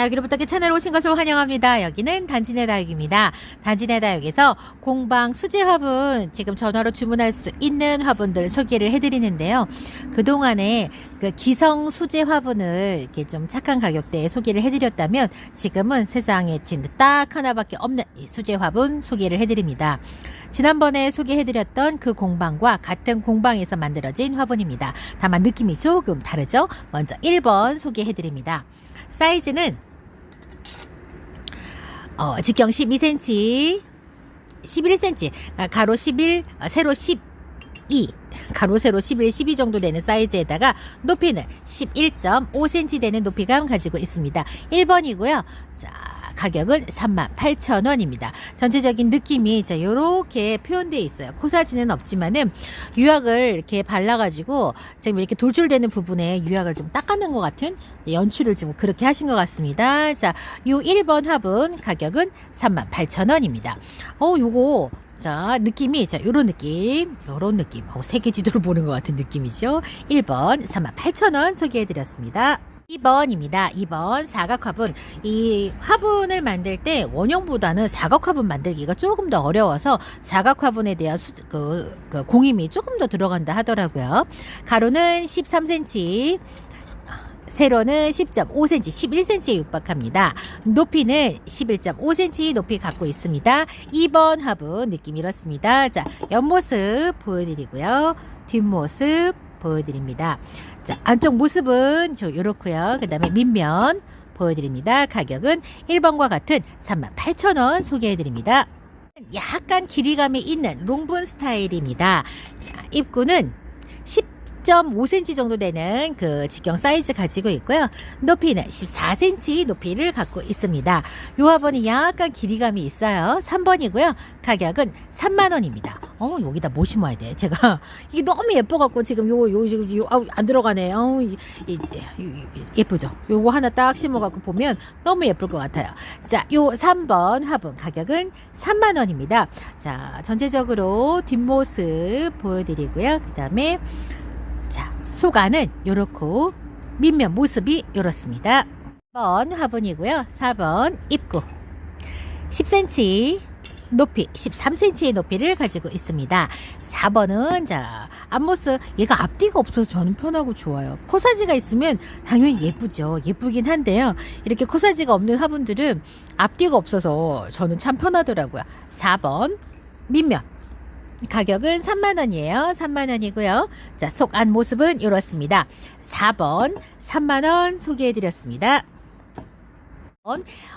다육이로 부탁해 채널 오신 것을 환영합니다. 여기는 단지네 다육입니다. 단지네 다육에서 공방 수제 화분 지금 전화로 주문할 수 있는 화분들 소개를 해드리는데요. 그동안에 그 기성 수제 화분을 이렇게 좀 착한 가격대에 소개를 해드렸다면 지금은 세상에 딱 하나밖에 없는 이 수제 화분 소개를 해드립니다. 지난번에 소개해드렸던 그 공방과 같은 공방에서 만들어진 화분입니다. 다만 느낌이 조금 다르죠? 먼저 1번 소개해드립니다. 사이즈는 어, 직경 12cm, 11cm, 아, 가로 11, 아, 세로 12, 가로 세로 11, 12 정도 되는 사이즈에다가 높이는 11.5cm 되는 높이감 가지고 있습니다. 1번이고요. 자, 가격은 38,000원입니다. 전체적인 느낌이 자, 요렇게 표현되어 있어요. 코사지는 없지만은 유약을 이렇게 발라가지고 지금 이렇게 돌출되는 부분에 유약을 좀 닦아낸 것 같은 연출을 좀 그렇게 하신 것 같습니다. 자, 요 1번 화분 가격은 38,000원입니다. 어, 요거 자, 느낌이, 자, 요런 느낌, 요런 느낌. 어, 세계 지도를 보는 것 같은 느낌이죠. 1번, 38,000원 소개해드렸습니다. 2번입니다. 2번 사각 화분. 이 화분을 만들 때 원형보다는 사각 화분 만들기가 조금 더 어려워서 사각 화분에 대한 수, 그, 그 공임이 조금 더 들어간다 하더라고요. 가로는 13cm, 세로는 10.5cm, 11cm에 육박합니다. 높이는 11.5cm 높이 갖고 있습니다. 2번 화분 느낌 이렇습니다. 자, 옆모습 보여드리고요. 뒷모습 보여드립니다. 자, 안쪽 모습은 저 요렇고요. 그 다음에 밑면 보여드립니다. 가격은 1번과 같은 38,000원 소개해드립니다. 약간 길이감이 있는 롱분 스타일입니다. 자, 입구는 10.5cm 정도 되는 그 직경 사이즈 가지고 있고요. 높이는 14cm 높이를 갖고 있습니다. 요 화분이 약간 길이감이 있어요. 3번이고요. 가격은 3만원입니다. 어, 여기다 뭐 심어야 돼? 제가 이게 너무 예뻐갖고 지금 요, 요, 지금 요, 아우, 안 들어가네. 어, 이, 이, 이, 예쁘죠? 요거 하나 딱 심어갖고 보면 너무 예쁠 것 같아요. 자, 요 3번 화분 가격은 3만원입니다. 자, 전체적으로 뒷모습 보여드리고요. 그 다음에 자, 속 안은 요렇고 밑면 모습이 요렇습니다. 4번 화분이고요. 4번 입구 10cm 높이 13cm의 높이를 가지고 있습니다. 4번은 자 앞모습 얘가 앞뒤가 없어서 저는 편하고 좋아요. 코사지가 있으면 당연히 예쁘죠. 예쁘긴 한데요. 이렇게 코사지가 없는 화분들은 앞뒤가 없어서 저는 참 편하더라고요. 4번 밑면 가격은 3만원이에요. 3만원이고요. 자, 속 안 모습은 이렇습니다. 4번 3만원 소개해드렸습니다.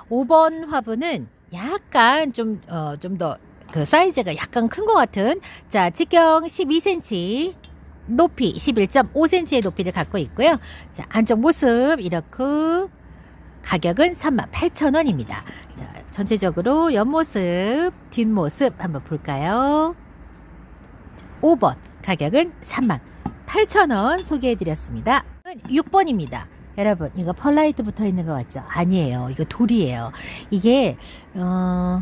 5번 화분은 약간 좀, 어, 좀 더 그 사이즈가 약간 큰 것 같은 자, 직경 12cm 높이 11.5cm의 높이를 갖고 있고요. 자, 안쪽 모습 이렇게 가격은 38,000원입니다. 자, 전체적으로 옆모습, 뒷모습 한번 볼까요? 5번 가격은 3만 8천원 소개해드렸습니다. 6번입니다. 여러분 이거 펄라이트 붙어 있는 것 같죠? 아니에요. 이거 돌이에요. 이게 어,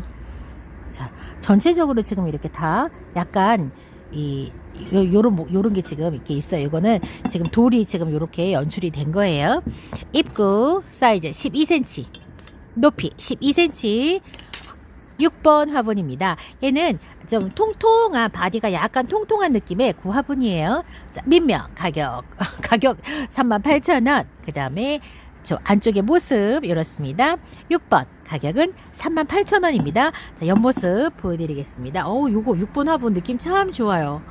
자 전체적으로 지금 이렇게 다 약간 이 요, 요런 뭐- 요런 게 지금 이렇게 있어요. 이거는 지금 돌이 지금 요렇게 연출이 된 거예요. 입구 사이즈 12cm, 높이 12cm, 6번 화분입니다. 얘는 좀 통통한 바디가 약간 통통한 느낌의 그 화분이에요. 자, 밑면 가격 가격 38,000원. 그다음에 저 안쪽의 모습 이렇습니다. 6번 가격은 38,000원입니다. 자, 옆모습 보여드리겠습니다. 어, 요거 6번 화분 느낌 참 좋아요.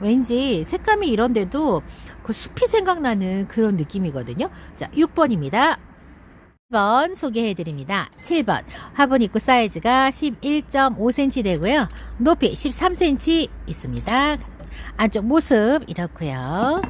왠지 색감이 이런데도 그 숲이 생각나는 그런 느낌이거든요. 자, 6번입니다. 7번 소개해드립니다. 7번 화분 입구 사이즈가 11.5cm 되고요. 높이 13cm 있습니다. 안쪽 모습 이렇고요.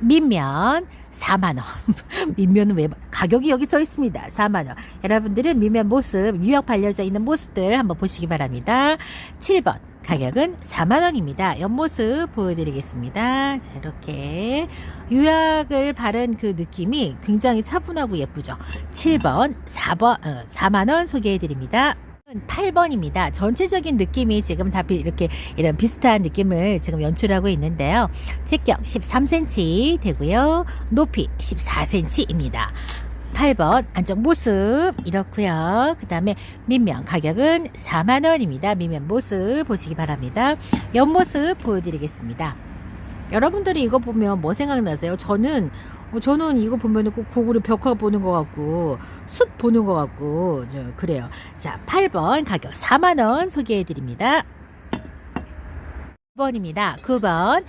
밑면 4만원. 밑면은 왜, 가격이 여기 써 있습니다. 4만원. 여러분들은 밑면 모습, 유역 발려져 있는 모습들 한번 보시기 바랍니다. 7번. 가격은 4만원입니다. 옆모습 보여드리겠습니다. 자, 이렇게. 유약을 바른 그 느낌이 굉장히 차분하고 예쁘죠. 7번, 4번, 어, 4만원 소개해드립니다. 8번입니다. 전체적인 느낌이 지금 다 비- 이렇게 이런 비슷한 느낌을 지금 연출하고 있는데요. 직경 13cm 되고요. 높이 14cm입니다. 8번 안쪽 모습 이렇고요. 그 다음에 밑면 가격은 4만원입니다. 밑면 모습 보시기 바랍니다. 옆모습 보여드리겠습니다. 여러분들이 이거 보면 뭐 생각나세요? 저는 어, 저는 이거 보면 꼭 고구려 벽화 보는 것 같고 숲 보는 것 같고 저, 그래요. 자 8번 가격 4만원 소개해드립니다. 9번입니다. 9번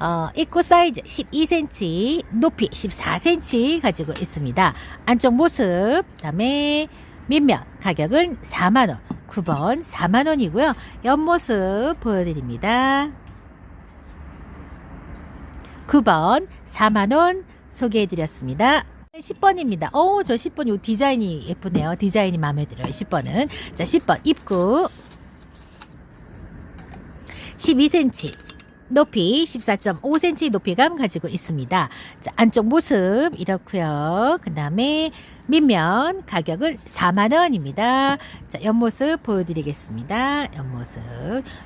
어, 입구 사이즈 12cm, 높이 14cm 가지고 있습니다. 안쪽 모습, 그다음에 밑면 가격은 4만 원. 9번 4만 원이고요. 옆모습 보여드립니다. 9번 4만 원 소개해드렸습니다. 10번입니다. 오, 저 10번 요 디자인이 예쁘네요. 디자인이 마음에 들어요. 10번은. 자, 10번 입구 12cm 높이 14.5cm 높이감 가지고 있습니다. 자, 안쪽 모습 이렇고요. 그 다음에 밑면 가격은 4만 원입니다. 자, 옆모습 보여드리겠습니다. 옆모습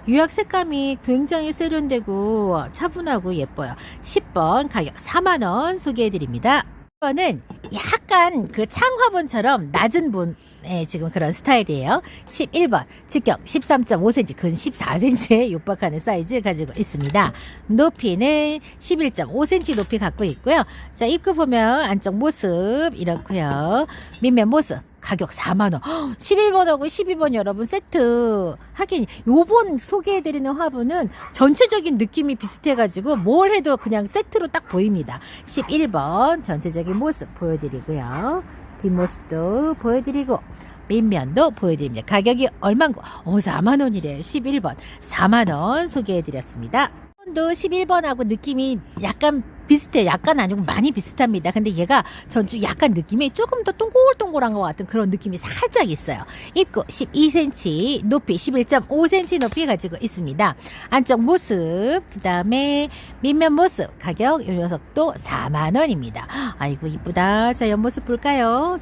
유약 색감이 굉장히 세련되고 차분하고 예뻐요. 10번 가격 4만 원 소개해드립니다. 10번은 약간 그 창화분처럼 낮은 분 네, 지금 그런 스타일이에요. 11번 직경 13.5cm 근 14cm의 육박하는 사이즈 가지고 있습니다. 높이는 11.5cm 높이 갖고 있고요. 자 입구 보면 안쪽 모습 이렇고요. 밑면 모습 가격 4만원. 11번하고 12번 여러분 세트 하긴 요번 소개해드리는 화분은 전체적인 느낌이 비슷해가지고 뭘 해도 그냥 세트로 딱 보입니다. 11번 전체적인 모습 보여드리고요. 뒷모습도 보여드리고 밑면도 보여드립니다. 가격이 어 4만원이래요 11번. 4만원 소개해드렸습니다. 도 11번하고 느낌이 약간 비슷해. 약간 아니고 많이 비슷합니다. 근데 얘가 전주 약간 느낌이 조금 더 동글동글한 것 같은 그런 느낌이 살짝 있어요. 입구 12cm, 높이 11.5cm 높이 가지고 있습니다. 안쪽 모습, 그 다음에 밑면 모습, 가격 이 녀석도 4만원입니다. 아이고, 이쁘다. 자, 옆모습 볼까요?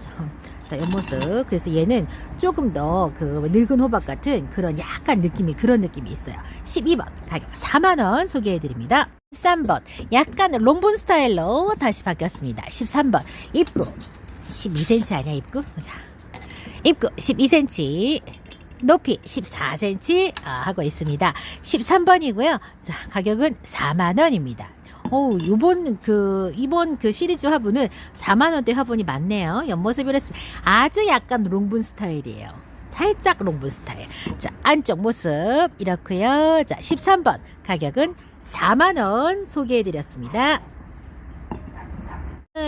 자, 옆모습. 그래서 얘는 조금 더 그 늙은 호박 같은 그런 약간 느낌이 그런 느낌이 있어요. 12번 가격 4만 원 소개해 드립니다. 13번 약간 롱본 스타일로 다시 바뀌었습니다. 13번 입구 12cm 아니야 입구? 자. 입구 12cm 높이 14cm 하고 있습니다. 13번이고요. 자, 가격은 4만 원입니다. 오, 요번 그 이번 그 시리즈 화분은 4만 원대 화분이 많네요. 옆모습이 랬 아주 약간 롱분 스타일이에요. 살짝 롱분 스타일. 자, 안쪽 모습 이렇고요. 자, 13번 가격은 4만 원 소개해 드렸습니다.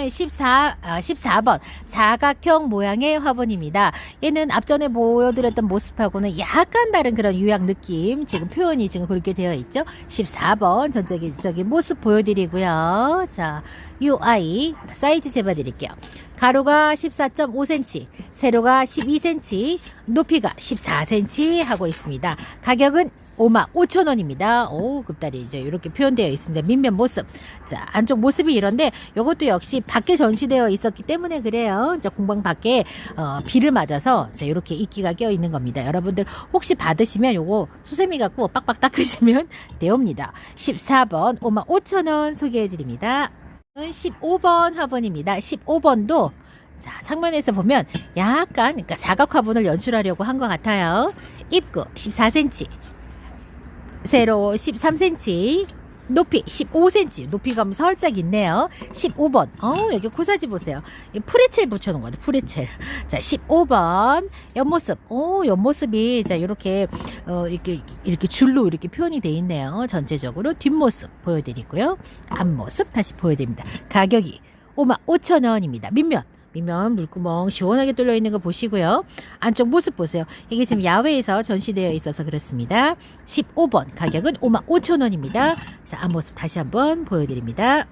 14, 아, 14번 사각형 모양의 화분입니다. 얘는 앞전에 보여드렸던 모습하고는 약간 다른 그런 유약 느낌 지금 표현이 지금 그렇게 되어 있죠. 14번 전적인 모습 보여드리고요. 자, 이 아이 사이즈 재봐드릴게요. 가로가 14.5cm, 세로가 12cm, 높이가 14cm 하고 있습니다. 가격은 5만 5천 원입니다. 오, 급다리 이제 이렇게 표현되어 있습니다. 밑면 모습. 자, 안쪽 모습이 이런데 이것도 역시 밖에 전시되어 있었기 때문에 그래요. 자, 공방 밖에 어, 비를 맞아서 자, 이렇게 이끼가 껴 있는 겁니다. 여러분들 혹시 받으시면 요거 수세미 갖고 빡빡 닦으시면 되옵니다. 14번 5만 5천 원 소개해 드립니다. 15번 화분입니다. 15번도 자, 상면에서 보면 약간 그러니까 사각 화분을 연출하려고 한 것 같아요. 입구 14cm, 세로 13cm, 높이 15cm, 높이감이 살짝 있네요. 15번. 어, 여기 코사지 보세요. 이 프레첼 붙여놓은 거죠, 프레첼. 자, 15번. 옆모습. 오, 옆모습이, 자, 이렇게, 어, 이렇게, 이렇게 줄로 이렇게 표현이 돼 있네요. 전체적으로. 뒷모습 보여드리고요. 앞모습 다시 보여드립니다. 가격이 5만 5천 원입니다. 밑면. 밑면 물구멍 시원하게 뚫려 있는 거 보시고요. 안쪽 모습 보세요. 이게 지금 야외에서 전시되어 있어서 그렇습니다. 15번 가격은 5만 5천 원입니다. 자, 앞모습 다시 한번 보여드립니다.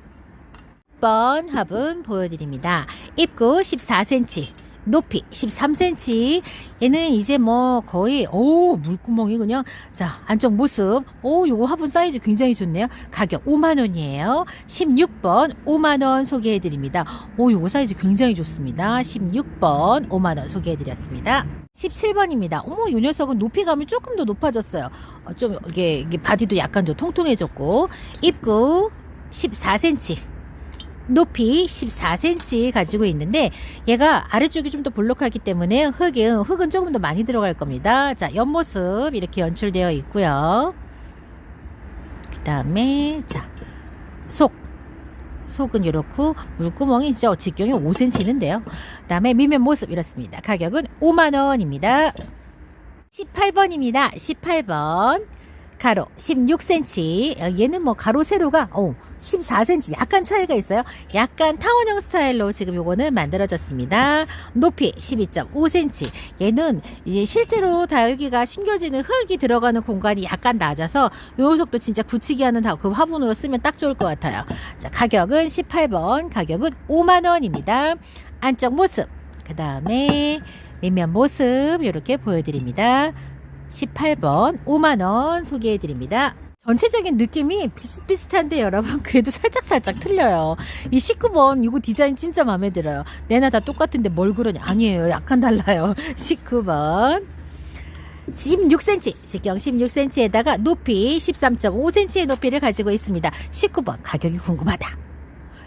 6번 화분 보여드립니다. 입구 14cm. 높이 13cm. 얘는 이제 뭐 거의 오 물구멍이 그냥 자 안쪽 모습 오 요거 화분 사이즈 굉장히 좋네요. 가격 5만 원이에요. 16번 5만 원 소개해 드립니다. 오 요거 사이즈 굉장히 좋습니다. 16번 5만 원 소개해 드렸습니다. 17번입니다. 어머 요 녀석은 높이감이 조금 더 높아졌어요. 어, 좀 이게, 이게 바디도 약간 좀 통통해졌고 입구 14cm. 높이 14cm 가지고 있는데 얘가 아래쪽이 좀 더 볼록하기 때문에 흙은 흙은 조금 더 많이 들어갈 겁니다. 자, 옆모습 이렇게 연출되어 있고요. 그다음에 자, 속 속은 이렇고 물구멍이 진짜 직경이 5cm인데요. 그다음에 밑면 모습 이렇습니다. 가격은 5만 원입니다. 18번입니다. 18번. 가로 16cm. 어, 얘는 뭐 가로 세로가 어, 14cm. 약간 차이가 있어요. 약간 타원형 스타일로 지금 요거는 만들어졌습니다. 높이 12.5cm. 얘는 이제 실제로 다육이가 심겨지는 흙이 들어가는 공간이 약간 낮아서 요 녀석도 진짜 굳히기 하는 다- 그 화분으로 쓰면 딱 좋을 것 같아요. 자, 가격은 18번. 가격은 5만 원입니다. 안쪽 모습. 그 다음에 밑면 모습 이렇게 보여드립니다. 18번 5만원 소개해 드립니다. 전체적인 느낌이 비슷비슷한데 여러분 그래도 살짝살짝 틀려요. 이 19번 이거 디자인 진짜 마음에 들어요. 내나 다 똑같은데 뭘 그러냐. 아니에요. 약간 달라요. 19번 16cm, 직경 16cm에다가 높이 13.5cm의 높이를 가지고 있습니다. 19번 가격이 궁금하다.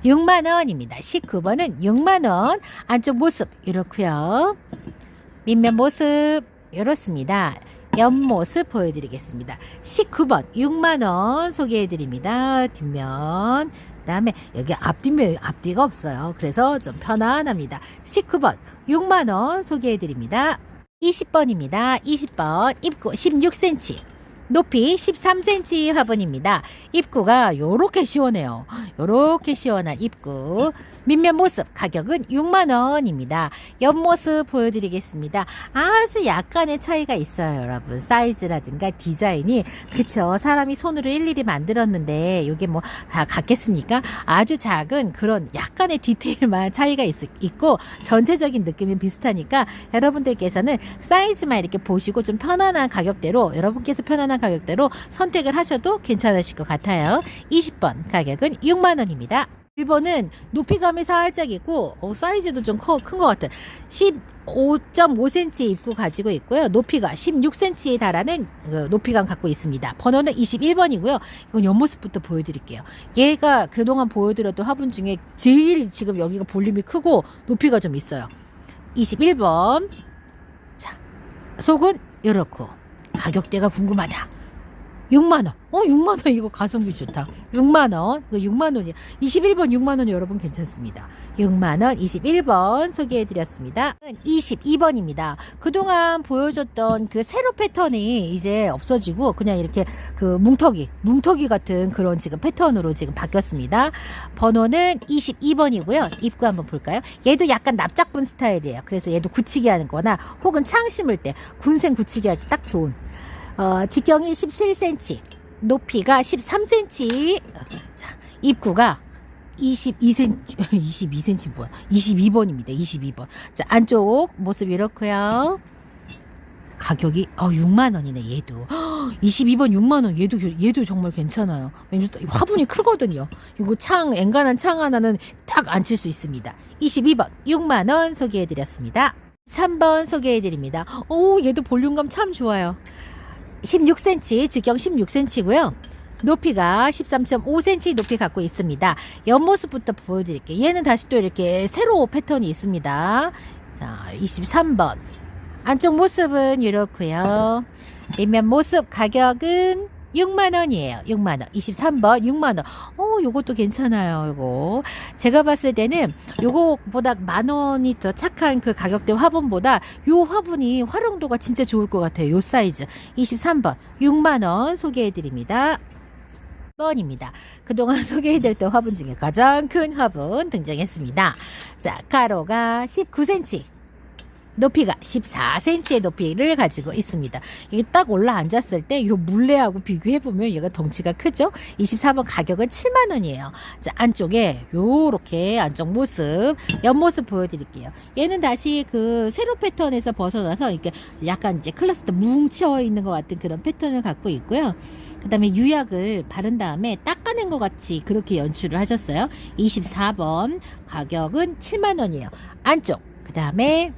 6만원입니다. 19번은 6만원. 안쪽 모습 이렇고요 밑면 모습 이렇습니다. 옆모습 보여드리겠습니다. 19번 6만원 소개해드립니다. 뒷면 그 다음에 여기 앞뒷면 앞뒤가 없어요. 그래서 좀 편안합니다. 19번 6만원 소개해드립니다. 20번입니다. 20번 입구 16cm 높이 13cm 화분입니다. 입구가 요렇게 시원해요. 요렇게 시원한 입구. 밑면 모습 가격은 6만원입니다. 옆모습 보여드리겠습니다. 아주 약간의 차이가 있어요, 여러분. 사이즈라든가 디자인이. 그쵸. 사람이 손으로 일일이 만들었는데, 요게 뭐, 다 같겠습니까? 아주 작은 그런 약간의 디테일만 차이가 있, 있고, 전체적인 느낌이 비슷하니까, 여러분들께서는 사이즈만 이렇게 보시고 좀 편안한 가격대로, 여러분께서 편안한 가격대로 선택을 하셔도 괜찮으실 것 같아요. 20번 가격은 6만원입니다. 1번은 높이감이 살짝 있고 어, 사이즈도 좀 큰 것 같아. 15.5cm 입구 가지고 있고요. 높이가 16cm에 달하는 그 높이감 갖고 있습니다. 번호는 21번이고요. 이건 옆모습부터 보여드릴게요. 얘가 그동안 보여드렸던 화분 중에 제일 지금 여기가 볼륨이 크고 높이가 좀 있어요. 21번. 자, 속은 이렇고 가격대가 궁금하다. 6만 원. 어, 6만 원 이거 가성비 좋다. 6만 원. 이거 6만 원이야. 21번 6만 원 여러분 괜찮습니다. 6만 원 21번 소개해 드렸습니다. 22번입니다. 그동안 보여줬던 그 세로 패턴이 이제 없어지고 그냥 이렇게 그 뭉터기, 뭉터기 같은 그런 지금 패턴으로 지금 바뀌었습니다. 번호는 22번이고요. 입구 한번 볼까요? 얘도 약간 납작분 스타일이에요. 그래서 얘도 굳히기 하는 거나 혹은 창 심을 때 군생 굳히기 할 때 딱 좋은 어, 직경이 17cm, 높이가 13cm, 자, 입구가 22cm, 22cm 뭐야? 22번입니다. 22번. 자, 안쪽 모습 이렇고요. 가격이 어 6만 원이네 얘도. 22번 6만 원. 얘도 얘도 정말 괜찮아요. 화분이 크거든요. 이거 창 엔간한 창 하나는 딱 앉힐 수 있습니다. 22번 6만 원 소개해 드렸습니다. 3번 소개해 드립니다. 오 얘도 볼륨감 참 좋아요 16cm, 직경 16cm고요. 높이가 13.5cm 높이 갖고 있습니다. 옆모습부터 보여드릴게요. 얘는 다시 또 이렇게 세로 패턴이 있습니다. 자, 23번. 안쪽 모습은 이렇고요. 밑면 모습 가격은 6만 원이에요. 6만 원. 23번 6만 원. 어, 요것도 괜찮아요. 요거. 제가 봤을 때는 요거보다 만 원이 더 착한 그 가격대 화분보다 요 화분이 활용도가 진짜 좋을 것 같아요. 요 사이즈. 23번 6만 원 소개해 드립니다. 번입니다. 그동안 소개해드렸던 화분 중에 가장 큰 화분 등장했습니다. 자, 가로가 19cm. 높이가 14cm의 높이를 가지고 있습니다. 이게 딱 올라 앉았을 때 이 물레하고 비교해 보면 얘가 덩치가 크죠? 24번 가격은 7만 원이에요. 자, 안쪽에 요렇게 안쪽 모습, 옆모습 보여드릴게요. 얘는 다시 그 세로 패턴에서 벗어나서 이렇게 약간 이제 클러스터 뭉쳐 있는 것 같은 그런 패턴을 갖고 있고요. 그 다음에 유약을 바른 다음에 닦아낸 것 같이 그렇게 연출을 하셨어요. 24번 가격은 7만 원이에요. 안쪽, 그 다음에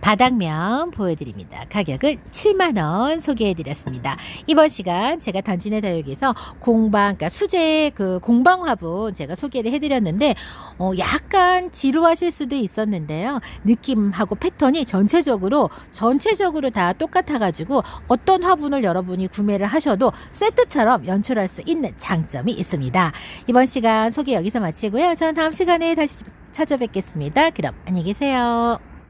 바닥면 보여드립니다. 가격은 7만원 소개해드렸습니다. 이번 시간 제가 단진의 다육에서 공방, 그러니까 수제 그 공방 화분 제가 소개를 해드렸는데, 어, 약간 지루하실 수도 있었는데요. 느낌하고 패턴이 전체적으로, 전체적으로 다 똑같아가지고 어떤 화분을 여러분이 구매를 하셔도 세트처럼 연출할 수 있는 장점이 있습니다. 이번 시간 소개 여기서 마치고요. 저는 다음 시간에 다시 찾아뵙겠습니다. 그럼 안녕히 계세요.